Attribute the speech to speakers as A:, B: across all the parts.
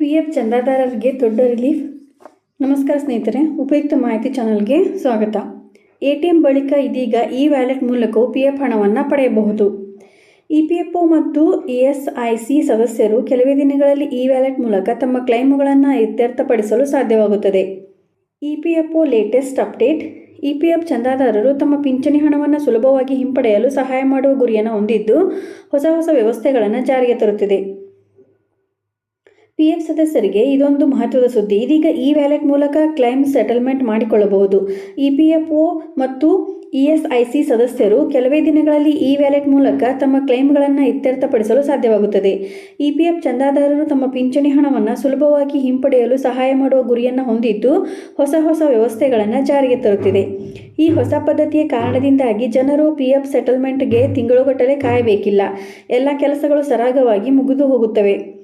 A: P F ಚಂದಾದಾರರಿಗೆ ದೊಡ್ಡ relief. ನಮಸ್ಕಾರ ಸ್ನೇಹಿತರೆ, ಉಪಯುಕ್ತ ಮಾಹಿತಿ ಚಾನಲ್ಗೆ ಸ್ವಾಗತ. ಎ ಟಿ ಎಂ ಬಳಿಕ ಇದೀಗ ಇ ವ್ಯಾಲೆಟ್ ಮೂಲಕವೂ ಪಿ ಎಫ್ ಹಣವನ್ನು ಪಡೆಯಬಹುದು. ಇ ಪಿ ಎಫ್ ಒ ಮತ್ತು ಇ ಎಸ್ ಐ ಸಿ ಸದಸ್ಯರು ಕೆಲವೇ ದಿನಗಳಲ್ಲಿ ಇ ವ್ಯಾಲೆಟ್ ಮೂಲಕ ತಮ್ಮ ಕ್ಲೈಮುಗಳನ್ನು ಇತ್ಯರ್ಥಪಡಿಸಲು ಸಾಧ್ಯವಾಗುತ್ತದೆ. E P F O latest update E P F ಚಂದಾದಾರರು ತಮ್ಮ ಪಿಂಚಣಿ ಹಣವನ್ನು ಸುಲಭವಾಗಿ ಹಿಂಪಡೆಯಲು ಸಹಾಯ ಮಾಡುವ ಗುರಿಯನ್ನು ಹೊಂದಿದ್ದು ಹೊಸ ಹೊಸ ವ್ಯವಸ್ಥೆಗಳನ್ನು ಜಾರಿಗೆ ತರುತ್ತಿದೆ. ಪಿ ಎಫ್ ಸದಸ್ಯರಿಗೆ ಇದೊಂದು ಮಹತ್ವದ ಸುದ್ದಿ. ಇದೀಗ ಇ ವ್ಯಾಲೆಟ್ ಮೂಲಕ ಕ್ಲೈಮ್ ಸೆಟಲ್ಮೆಂಟ್ ಮಾಡಿಕೊಳ್ಳಬಹುದು. ಇ ಪಿ ಎಫ್ ಒ ಮತ್ತು ಇ ಎಸ್ ಐ ಸಿ ಸದಸ್ಯರು ಕೆಲವೇ ದಿನಗಳಲ್ಲಿ ಇ ವ್ಯಾಲೆಟ್ ಮೂಲಕ ತಮ್ಮ ಕ್ಲೈಮ್ಗಳನ್ನು ಇತ್ಯರ್ಥಪಡಿಸಲು ಸಾಧ್ಯವಾಗುತ್ತದೆ. ಇ ಪಿ ಎಫ್ ಚಂದಾದಾರರು ತಮ್ಮ ಪಿಂಚಣಿ ಹಣವನ್ನು ಸುಲಭವಾಗಿ ಹಿಂಪಡೆಯಲು ಸಹಾಯ ಮಾಡುವ ಗುರಿಯನ್ನು ಹೊಂದಿದ್ದು ಹೊಸ ಹೊಸ ವ್ಯವಸ್ಥೆಗಳನ್ನು ಜಾರಿಗೆ ತರುತ್ತಿದೆ. ಈ ಹೊಸ ಪದ್ಧತಿಯ ಕಾರಣದಿಂದಾಗಿ ಜನರು ಪಿ ಎಫ್ ಸೆಟಲ್ಮೆಂಟ್ಗೆ ತಿಂಗಳುಗಟ್ಟಲೆ ಕಾಯಬೇಕಿಲ್ಲ. ಎಲ್ಲ ಕೆಲಸಗಳು ಸರಾಗವಾಗಿ ಮುಗಿದು ಹೋಗುತ್ತವೆ.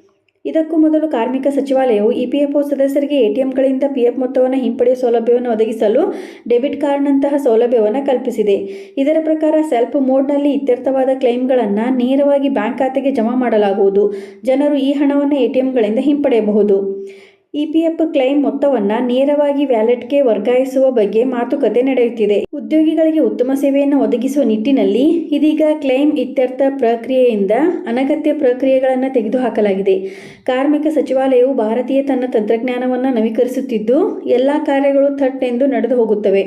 A: ಇದಕ್ಕೂ ಮೊದಲು ಕಾರ್ಮಿಕ ಸಚಿವಾಲಯವು ಇಪಿಎಫ್ಒ ಸದಸ್ಯರಿಗೆ ಎಟಿಎಂಗಳಿಂದ ಪಿಎಫ್ ಮೊತ್ತವನ್ನು ಹಿಂಪಡೆಯುವ ಸೌಲಭ್ಯವನ್ನು ಒದಗಿಸಲು ಡೆಬಿಟ್ ಕಾರ್ಡ್ನಂತಹ ಸೌಲಭ್ಯವನ್ನು ಕಲ್ಪಿಸಿದೆ. ಇದರ ಪ್ರಕಾರ ಸೆಲ್ಫ್ ಮೋಡ್ನಲ್ಲಿ ಇತ್ಯರ್ಥವಾದ ಕ್ಲೈಮ್ಗಳನ್ನು ನೇರವಾಗಿ ಬ್ಯಾಂಕ್ ಖಾತೆಗೆ ಜಮಾ ಮಾಡಲಾಗುವುದು. ಜನರು ಈ ಹಣವನ್ನು ಎಟಿಎಂಗಳಿಂದ ಹಿಂಪಡೆಯಬಹುದು. ಇಪಿಎಫ್ ಕ್ಲೈಮ್ ಮೊತ್ತವನ್ನು ನೇರವಾಗಿ ವ್ಯಾಲೆಟ್ಗೆ ವರ್ಗಾಯಿಸುವ ಬಗ್ಗೆ ಮಾತುಕತೆ ನಡೆಯುತ್ತಿದೆ. ಉದ್ಯೋಗಿಗಳಿಗೆ ಉತ್ತಮ ಸೇವೆಯನ್ನು ಒದಗಿಸುವ ನಿಟ್ಟಿನಲ್ಲಿ ಇದೀಗ ಕ್ಲೈಮ್ ಇತ್ಯರ್ಥ ಪ್ರಕ್ರಿಯೆಯಿಂದ ಅನಗತ್ಯ ಪ್ರಕ್ರಿಯೆಗಳನ್ನು ತೆಗೆದುಹಾಕಲಾಗಿದೆ. ಕಾರ್ಮಿಕ ಸಚಿವಾಲಯವು ಭಾರತೀಯ ತನ್ನ ತಂತ್ರಜ್ಞಾನವನ್ನು ನವೀಕರಿಸುತ್ತಿದ್ದು, ಎಲ್ಲ ಕಾರ್ಯಗಳು ಥಟ್ ಎಂದು ನಡೆದು ಹೋಗುತ್ತವೆ.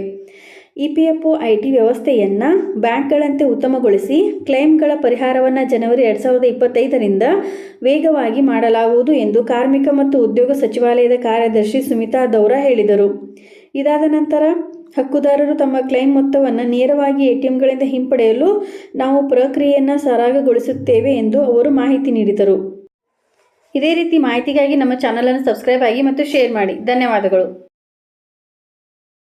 A: E P F O, I T ವ್ಯವಸ್ಥೆಯನ್ನು ಬ್ಯಾಂಕ್ಗಳಂತೆ ಉತ್ತಮಗೊಳಿಸಿ ಕ್ಲೈಮ್ಗಳ ಪರಿಹಾರವನ್ನು ಜನವರಿ ಎರಡು ಸಾವಿರದ ಇಪ್ಪತ್ತೈದರಿಂದ ವೇಗವಾಗಿ ಮಾಡಲಾಗುವುದು ಎಂದು ಕಾರ್ಮಿಕ ಮತ್ತು ಉದ್ಯೋಗ ಸಚಿವಾಲಯದ ಕಾರ್ಯದರ್ಶಿ ಸುಮಿತಾ ದೌರಾ ಹೇಳಿದರು. ಇದಾದ ನಂತರ ಹಕ್ಕುದಾರರು ತಮ್ಮ ಕ್ಲೈಮ್ ಮೊತ್ತವನ್ನು ನೇರವಾಗಿ ಎಟಿಎಂಗಳಿಂದ ಹಿಂಪಡೆಯಲು ನಾವು ಪ್ರಕ್ರಿಯೆಯನ್ನು ಸರಾಗಗೊಳಿಸುತ್ತೇವೆ ಎಂದು ಅವರು ಮಾಹಿತಿ ನೀಡಿದರು. ಇದೇ ರೀತಿ ಮಾಹಿತಿಗಾಗಿ ನಮ್ಮ ಚಾನಲನ್ನು ಸಬ್ಸ್ಕ್ರೈಬ್ ಆಗಿ ಮತ್ತು ಶೇರ್ ಮಾಡಿ. ಧನ್ಯವಾದಗಳು.